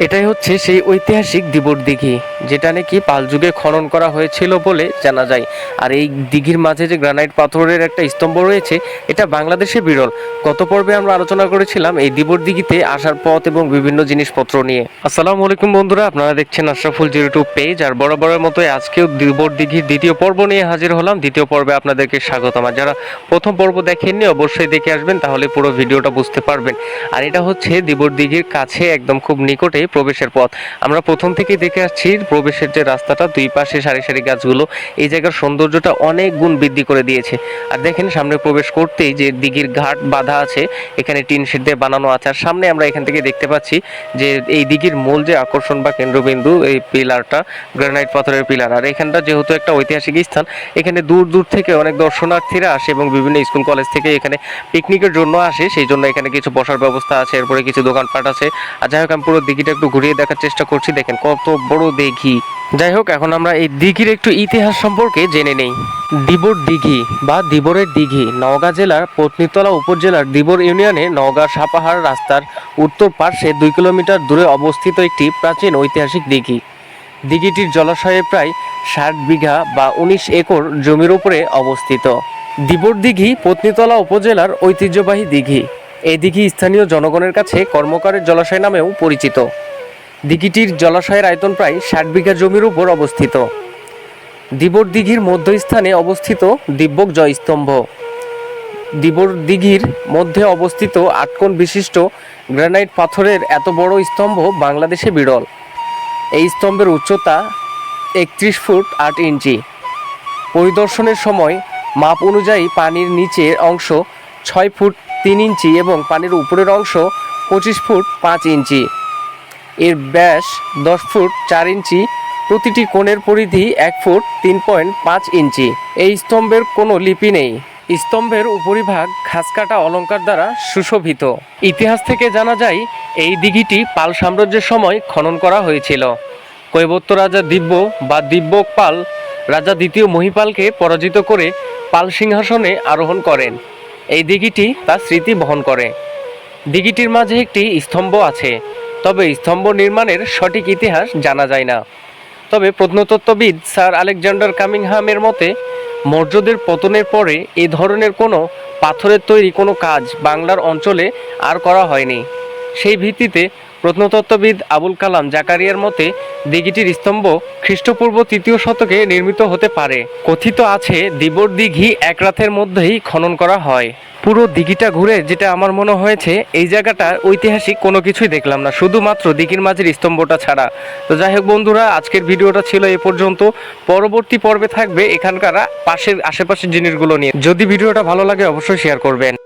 এটাই হচ্ছে সেই ঐতিহাসিক দিবর দিঘি। যেটা নাকি পাল যুগে খনন করা হয়েছিল বলে জানা যায়। আর এই দিঘির মাঝে যে গ্রানাইট পাথরের একটা স্তম্ভ রয়েছে, এটা বাংলাদেশে বিরল। গত পর্বে আমরা আলোচনা করেছিলাম এই দিবর দিঘিতে আসার পথ এবং বিভিন্ন জিনিসপত্র নিয়ে। আসসালামু আলাইকুম বন্ধুরা, আপনারা দেখছেন আশরাফুল জিরো টু পেজ, আর বরাবরের মতোই আজকেও দিবর দিঘির দ্বিতীয় পর্ব নিয়ে হাজির হলাম। দ্বিতীয় পর্বে আপনাদেরকে স্বাগতম। আর যারা প্রথম পর্ব দেখেননি, অবশ্যই দেখে আসবেন, তাহলে পুরো ভিডিওটা বুঝতে পারবেন। আর এটা হচ্ছে দিবর দিঘির কাছে, একদম খুব নিকটে প্রবেশের পথ। আমরা প্রথম থেকেই দেখে আসছি প্রবেশের যে রাস্তাটা, দুই পাশে সারি সারি গাছগুলো, এই জায়গার সৌন্দর্যটা অনেক গুণ বৃদ্ধি করে দিয়েছে। আর দেখেন, সামনে প্রবেশ করতেই যে দিঘির ঘাট বাঁধা আছে, এখানে টিন শেড দিয়ে বানানো আছে। আর সামনে আমরা এখান থেকে দেখতে পাচ্ছি যে এই দিঘির মূল যে আকর্ষণ বা কেন্দ্রবিন্দু, এই পিলারটা, গ্রানাইট পাথরের পিলার। আর এখানটা যেহেতু একটা ঐতিহাসিক স্থান, এখানে দূর দূর থেকে অনেক দর্শনার্থীরা আসে এবং বিভিন্ন স্কুল, কলেজ থেকে এখানে পিকনিকের জন্য আসে। সেই জন্য এখানে কিছু বসার ব্যবস্থা আছে, এরপরে কিছু দোকানপাট আছে। আর যাই হোক, আমি পুরো দিঘিটা একটু ঘুরিয়ে দেখার চেষ্টা করছি। দেখেন, কত বড় দিঘি। যাই হোক, এখন আমরা এই দিঘির একটু ইতিহাস সম্পর্কে জেনে নেই। দিবর দিঘি বা দিবরের দিঘি নওগাঁ জেলার পত্নীতলা উপজেলার দিবর ইউনিয়নে নওগাঁ সাপাহার রাস্তার উত্তর পার্শ্বে দুই কিলোমিটার দূরে অবস্থিত একটি প্রাচীন ঐতিহাসিক দিঘি। দিঘিটির জলাশয়ে প্রায় ষাট বিঘা বা উনিশ একর জমির উপরে অবস্থিত। দিবর দিঘি পত্নীতলা উপজেলার ঐতিহ্যবাহী দিঘি। এই দিঘি স্থানীয় জনগণের কাছে কর্মকারের জলাশয় নামেও পরিচিত। দিঘিটির জলাশয়ের আয়তন প্রায় ষাট বিঘা জমির উপর অবস্থিত। দিবর দিঘির মধ্যস্থানে অবস্থিত দিব্যক জয়স্তম্ভ। দিবর দিঘির মধ্যে অবস্থিত আটকোণ বিশিষ্ট গ্রানাইট পাথরের এত বড় স্তম্ভ বাংলাদেশে বিরল। এই স্তম্ভের উচ্চতা একত্রিশ ফুট আট ইঞ্চি। পরিদর্শনের সময় মাপ অনুযায়ী পানির নিচের অংশ ছয় ফুট তিন ইঞ্চি এবং পানির উপরের অংশ পঁচিশ ফুট পাঁচ ইঞ্চি। এর ব্যাস দশ ফুট চার ইঞ্চি। প্রতিটি কোণের পরিধি এক ফুট তিন পয়েন্ট পাঁচ ইঞ্চি। এই স্তম্ভের কোনো লিপি নেই। স্তম্ভের উপরিভাগ খাসকাটা অলঙ্কার দ্বারা সুশোভিত। ইতিহাস থেকে জানা যায়, এই দিঘিটি পাল সাম্রাজ্যের সময় খনন করা হয়েছিল। কৈবত্য রাজা দিব্য বা দিব্যক পাল রাজা দ্বিতীয় মহিপালকে পরাজিত করে পাল সিংহাসনে আরোহণ করেন। এই দিঘিটি তার স্মৃতি বহন করে। দিঘিটির মাঝে একটি স্তম্ভ আছে। তবে স্তম্ভ নির্মাণের সঠিক ইতিহাস জানা যায় না। তবে প্রত্নতত্ত্ববিদ স্যার আলেকজান্ডার কামিংহামের মতে মৌর্যদের পতনের পরে এ ধরনের কোনো পাথরের তৈরি কোনো কাজ বাংলার অঞ্চলে আর করা হয়নি। সেই ভিত্তিতে প্রত্নতত্ত্ববিদ আবুল কালাম জাকারিয়ার মতে, দিঘিটির স্তম্ভ খ্রিস্টপূর্ব তৃতীয় শতকে নির্মিত হতে পারে। কথিত আছে, দিবর দিঘি এক রাতের মধ্যেই খনন করা হয়। পুরো দিঘিটা ঘুরে যেটা আমার মনে হয়েছে, এই জায়গাটা ঐতিহাসিক কোনো কিছুই দেখলাম না, শুধুমাত্র দিঘির মাঝের স্তম্ভটা ছাড়া। তো যাই হোক বন্ধুরা, আজকের ভিডিওটা ছিল এ পর্যন্ত। পরবর্তী পর্বে থাকবে এখানকার পাশের আশেপাশের জিনিসগুলো নিয়ে। যদি ভিডিওটা ভালো লাগে, অবশ্যই শেয়ার করবেন।